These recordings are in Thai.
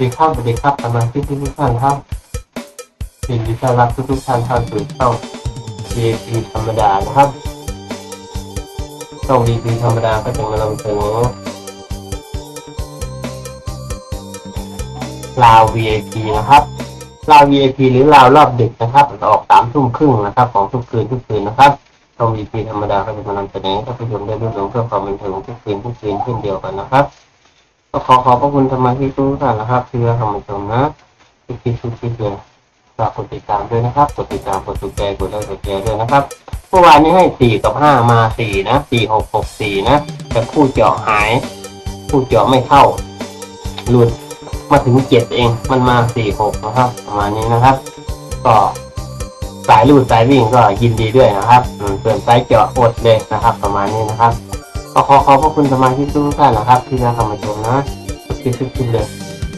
ดีครับสวัสดีครับสมาชิกทุกท่านครับยินดีต้อนรับทุกทุกท่านเข้าสู่ช่อง VIP ธรรมดานะครับช่อง VIP ธรรมดาก็จะมานำเสนอลาว VIP นะครับลาว VIP หรือลาวรอบดึกนะครับออกสามทุ่มครึ่งนะครับ ของทุกคืนทุกคืนนะครับช่อง VIP ธรรมดาก็จะมานำเสนอให้ท่านผู้ชมได้รู้เรื่องเพื่อความบันเทิงทุกคืนทุกคืนเช่นเดียวกันนะครับ ก็ขอขอบพระคุณสมาชิกทุกท่านนะครับที่รับชมชมนะทุกคลิปทุกคลิปเลยฝากกดติดตามด้วยนะครับกดติดตามกดถูกใจกดไลค์กดแชร์ด้วยนะครับเมื่อวานนี้ให้สี่กับห้ามาสี่นะสี่หกหกสี่นะแต่คู่เจาะหายคู่เจาะไม่เข้าหลุดมาถึงเจ็ดเองมันมาสี่หกนะครับประมาณนี้นะครับ ก็สายลูดสายวิ่งก็ยินดีด้วยนะครับส่วนสายเจาะอดเลยนะครับ ประมาณนี้นะครับ ก็ขอขอบพระคุณสมาชิกทุกท่านนะครับ ที่รับเข้ามาชมนะทุกคลิปทุกคลิปเลย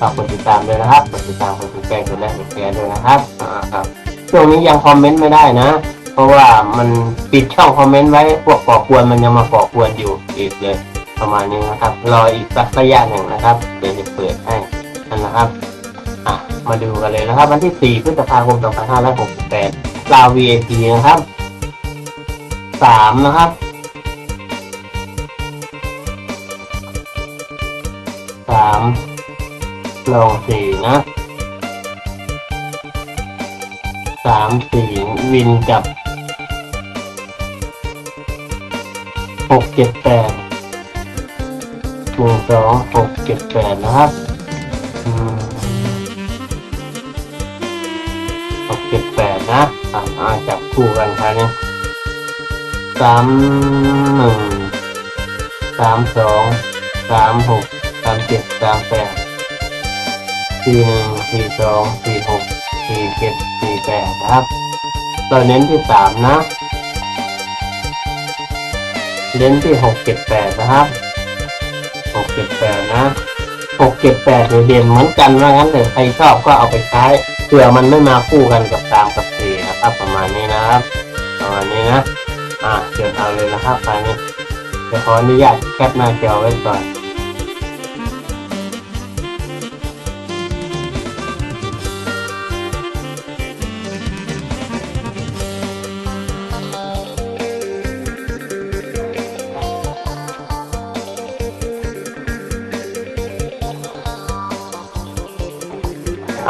ฝากกดติดตามด้วยนะครับกดติดตามกดติดใจกดไลค์กดแชร์ด้วยนะครับอ่าครับช่วงนี้ยังคอมเมนต์ไม่ได้นะ เพราะว่ามันปิดช่องคอมเมนต์ไว้พวกก่อกวนมันยังมาก่อกวนอยู่อีกเลยประมาณนี้นะครับ รออีกสักระยะหนึ่งนะครับเดี๋ยวจะเปิดให้นั่นนะครับอะมาดูกันเลยนะครับ วันที่ 4 พฤษภาคม 2568ลาว VIP นะครับสามนะครับ สามลองสี่นะสามสี่วินกับหกเจ็ดแปดหนึ่งสองหกเจ็ดแปดนะครับหกเจ็ดแปดนะอ่าอ่าจับคู่กันครับเนี่ยสามหนึ่งสามสองสามหกามเจ็ดสามแปดสี่หนึ่งสี่สองสี่หกสี่เจ็ดสี่แปดนะครับเราเน้นที่สามนะ เน้นที่หกเจ็ดแปดนะครับหกเจ็ดแปดนะหกเจ็ดแปดเนี่ยเด่นเหมือนกันว่างั้นเลยใครชอบก็เอาไปใช้เผื่อมันไม่มาคู่กันกับสามกับสี่นะครับ ประมาณนี้นะครับประมาณนี้นะอ่าเดี๋ยวเอาเลยนะครับคราวนี้เดี๋ยวขออนุญาตแคปหน้าจอไว้ก่อน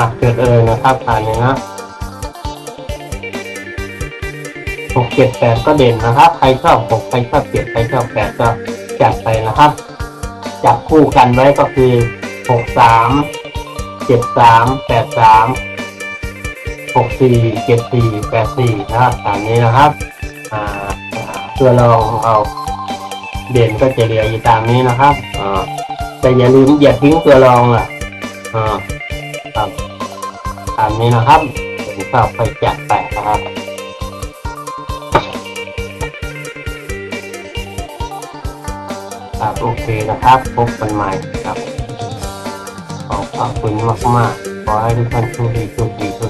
อะเกิดเอยนะครับผ่านเลยนะหกเจ็ดแปดก็เด่นนะครับ ใครชอบหกใครชอบเจ็ดใครชอบแปดก็จัดไปนะครับ จับคู่กันไว้ก็คือหกสามเจ็ดสามแปดสามหกสี่เจ็ดสี่แปดสี่นะครับตามนี้นะครับอ่าตัวลองเอาเด่นก็จะเหลืออยู่ตามนี้นะครับอ่าแต่อย่าลืมอย่าทิ้งตัวรองล่ะอ่าครับ ตามนี้นะครับผมก็ไปจัดไปนะครับครับโอเคนะครับ พบกันใหม่ครับขอขอบคุณมากๆขอให้ทุกท่านโชคดีโชคดีโชค